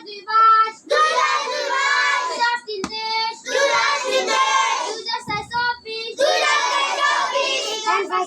দুই বাস দুই বাস দুই বাস দুই দশ তিন দেশ দুই দশ তিন দেশ দুই দশ সাত চব্বিশ দুই দশ সাত চব্বিশ এক বাস